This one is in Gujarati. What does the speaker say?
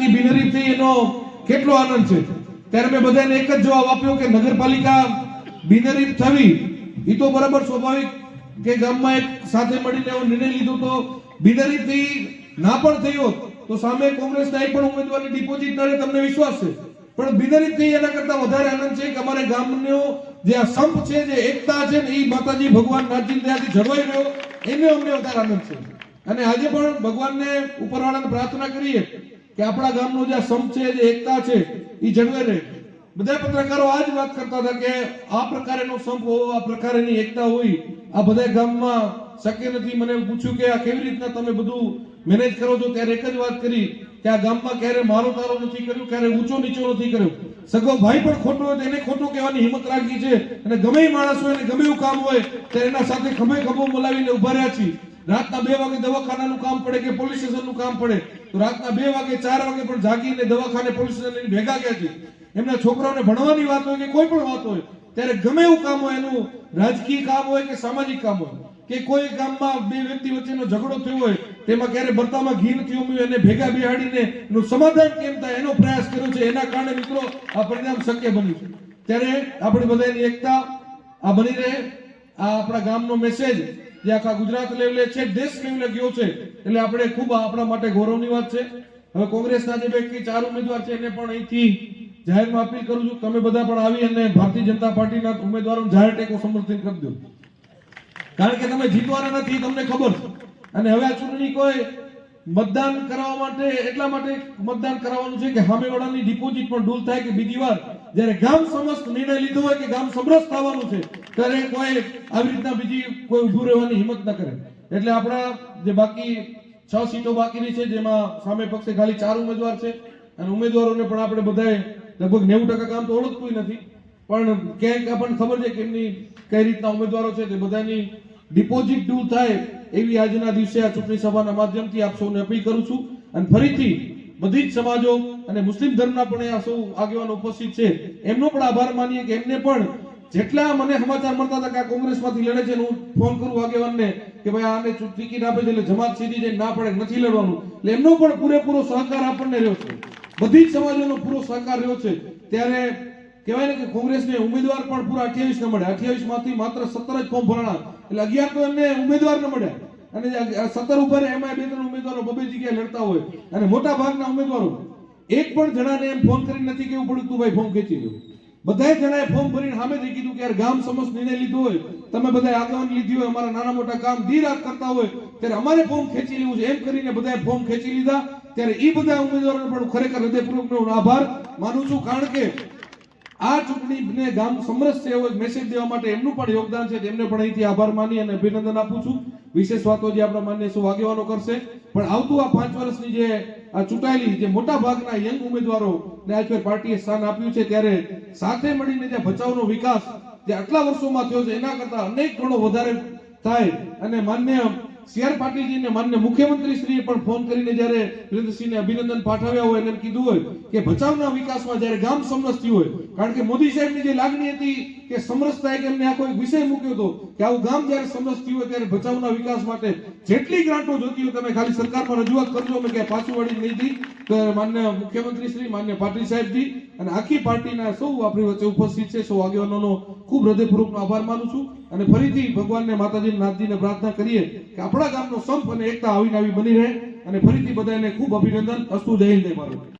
બિનરીથી એનો કેટલો આનંદ છે? ત્યારે મેં બધાને એક જ જવાબ આપ્યો કે નગરપાલિકા બિનરીફ થવી. એ તો બરાબર સ્વાભાવિક કે ગામમાં એક સાથે મળીને એવો નિર્ણય લીધો તો બિનરીફથી ના પણ થયો તો સામે કોંગ્રેસના એક પણ ઉમેદવારની ડિપોઝિટ ના તમને વિશ્વાસ છે. પણ બિનરીફથી એના કરતા વધારે આનંદ છે કે અમારે ગામનો જે આ સંપ છે, જે એકતા છે ને એ માતાજી ભગવાન નાથજી ત્યાંથી જળવાઈ રહ્યો, એને અમને વધારે આનંદ છે. અને આજે પણ ભગવાનને ઉપરવાળાને પ્રાર્થના કરીએ કે આપણા ગામનો જે સંપ છે, જે એકતા છે એ જળવે રહે. બધા પત્રકારો આ જ વાત કરતા હતા કે આ પ્રકારેનો સંપ હોવો, આ પ્રકારેની એકતા હોય, આ બધા ગામમાં શક્ય નથી. મને પૂછ્યું કે આ કેવી રીતના તમે બધું મેનેજ કરો છો? ત્યારે એક જ વાત કરી કે આ ગામમાં ક્યારે મારો તારો નથી કર્યો, ક્યારે ઊંચો નીચો નથી કર્યો. સગો ભાઈ પણ ખોટો હોય એને ખોટો કહેવાની હિંમત રાખી છે. અને ગમે માણસ હોય ગમે એવું કામ હોય, ત્યારે એના સાથે ખભે ખભો બોલાવીને ઊભા રહ્યા છીએ. રાતના બે વાગે દવાખાનાનું કામ પડે કે પોલીસ સ્ટેશનનું કામ પડે, તો રાતના બે વાગે, ચાર વાગે પણ જાગીને દવાખાને પોલીસ સ્ટેશન ભેગા ગયા છે. એમના છોકરાઓને ભણવાની વાત હોય કે કોઈ પણ વાત હોય, ત્યારે ગમે એવું કામ હોય, એનું રાજકીય કામ હોય કે સામાજિક કામ હોય, કે કોઈ ગામમાં બે વ્યક્તિ વચ્ચેનો ઝઘડો થયો હોય, તેમાં ક્યારે બરતામાં ઘી નથી ઉમ્યું, એને ભેગા બિહાડીને એનું સમાધાન કેમ થાય, એનો પ્રયાસ કર્યો છે, એના કારણે મિત્રો આ પરિણામ શક્ય બન્યું છે. ત્યારે આપણી બધાની એકતા આ બની રહે, આ આપણા ગામનો મેસેજ જે આખા ગુજરાત લેવલે છે, દેશ લેવલે ગયો છે. એટલે આપણે ખૂબ આપણા માટે ગૌરવની વાત છે. હવે કોંગ્રેસના જે વ્યક્તિ ચાર ઉમેદવાર છે, એને પણ અહીંથી જાહેરમાં અપીલ કરું છું, તમે બધા પણ આવી અને ભારતીય જનતા પાર્ટીના ઉમેદવારોને જાહેર ટેકો સમર્થન કરી દો. કારણ કે તમે જીતવાના નથી, તમને ખબર છે. અને હવે આ ચૂંટણી કોઈ મતદાન કરાવવા માટે એટલા માટે મતદાન કરાવવાનું છે કે સામેવાળાની ડિપોઝિટ પણ ડૂલ થાય કે બીજી વાર જ્યારે ગામ સમસ્ત નિર્ણય લીધો હોય કે ગામ સમરસ થવાનું છે, ત્યારે કોઈ આવી રીતના બીજી કોઈ ઊભું રહેવાની હિંમત ન કરે. એટલે આપણા જે બાકી છ સીટો બાકીની છે, જેમાં સામે પક્ષે ખાલી ચાર ઉમેદવાર છે, અને ઉમેદવારોને પણ આપણે બધાએ લગભગ નેવું ટકા કામ તો ઓળખતું નથી. પણ ક્યાંક આપણને ખબર છે કે એમની કઈ રીતના ઉમેદવારો છે, તે બધાની ડિપોઝિટ ડૂ થાય એવી આજના દિવસે આ ચૂંટણી સભાના માધ્યમથી આપ સૌને અપીલ કરું છું. અને ફરીથી બધી જ સમાજો અને મુસ્લિમ ધર્મના પણ આ સૌ આગેવાનો ઉપસ્થિત છે. એમનો પણ આભાર માનીએ કે એમને પણ જેટલા મને સમાચાર મળતા હતા કે આ કોંગ્રેસમાંથી લડે છે, હું ફોન કરું આગેવાનને કે ભાઈ આને ટિકિટ આપે છે, એટલે જમાત સીધી જઈને ના પડે, નથી લડવાનું. એટલે એમનો પણ પૂરેપૂરો સહકાર આપણને રહ્યો છે. બધી જ સમાજોનો પૂરો સહકાર રહ્યો છે. ત્યારે કહેવાય ને કે કોંગ્રેસને ઉમેદવાર પણ પૂરા અઠ્યાવીસ ન મળ્યા. અઠ્યાવીસમાંથી માત્ર સત્તર જ ફોર્મ ભરાણા. એટલે અગિયાર તો એમને ઉમેદવાર ન મળ્યા. અને સત્તર ઉપર એમાં બે ત્રણ ઉમેદવારો બબે જગ્યાએ લડતા હોય અને મોટા ભાગના ઉમેદવારો એક પણ જણાને એમ ફોન કરીને નથી કેવું પડ્યું તું ભાઈ ફોર્મ ખેંચી લો બધાય જણાએ ફોર્મ ભરીને સામેથી કીધું કે યાર, ગામ સમસ્ત નિર્ણય લીધો હોય, તમે બધા આગળ લીધી હોય, અમારા નાના મોટા કામ ધી રાત કરતા હોય, ત્યારે અમારે ફોર્મ ખેંચી લેવું છે. એમ કરીને બધાએ ફોર્મ ખેંચી લીધા, ત્યારે એ બધા ઉમેદવારોને પણ ખરેખર હૃદયપૂર્વકનો આભાર માનું છું, કારણ કે આ ચૂંટણીને ગામ સમરસ છે એવો મેસેજ દેવા માટે એમનું પણ યોગદાન છે તેમને પણ અહીંથી આભાર માની અને અભિનંદન આપું છું. વિશેષ જે આપણા માન્ય સૌ આગેવાનો કરશે. પણ આવતું આ પાંચ વર્ષની જે આ ચૂંટાયેલી જે મોટા ભાગના યંગ ઉમેદવારો ને આજ પાર્ટીએ સ્થાન આપ્યું છે ત્યારે સાથે મળીને જે ભચાઉનો વિકાસ જે આટલા વર્ષોમાં થયો છે, એના કરતા અનેક ગણો વધારે થાય. અને માન્ય સીઆર પાટીલજીને માન્ય મુખ્યમંત્રી શ્રીએ પણ ફોન કરીને જ્યારે વિરેન્દ્રસિંહને અભિનંદન પાઠવ્યા હોય અને કીધું હોય કે ભચાઉના વિકાસમાં જ્યારે ગામ સમરસ હોય, કારણ કે મોદી સાહેબની જે લાગણી હતી કે સમરસતા થાય કે એમને આ કોઈ વિષય મૂક્યો હતો કે આવું ગામ જ્યારે સમરસ થયું હોય ત્યારે ભચાઉના વિકાસ માટે જેટલી ગ્રાન્ટો જોતી હોય તમે ખાલી સરકારમાં રજૂઆત કરજો, અમે ક્યાંય પાછું વળી નહીં હતી તો માન્ય મુખ્યમંત્રી શ્રી, માન્ય પાટીલ સાહેબજી અને આખી પાર્ટીના સૌ આપણી વચ્ચે ઉપસ્થિત છે. સૌ આગેવાનોનો ખૂબ હૃદયપૂર્વકનો આભાર માનું છું. અને ફરીથી ભગવાનને માતાજી નાથજીને પ્રાર્થના કરીએ કે આપણા ગામનો સંપ અને એકતા આવીને આવી બની રહે. અને ફરીથી બધાને ખૂબ અભિનંદન. અસ્તુ જય હિન્દ ભારત.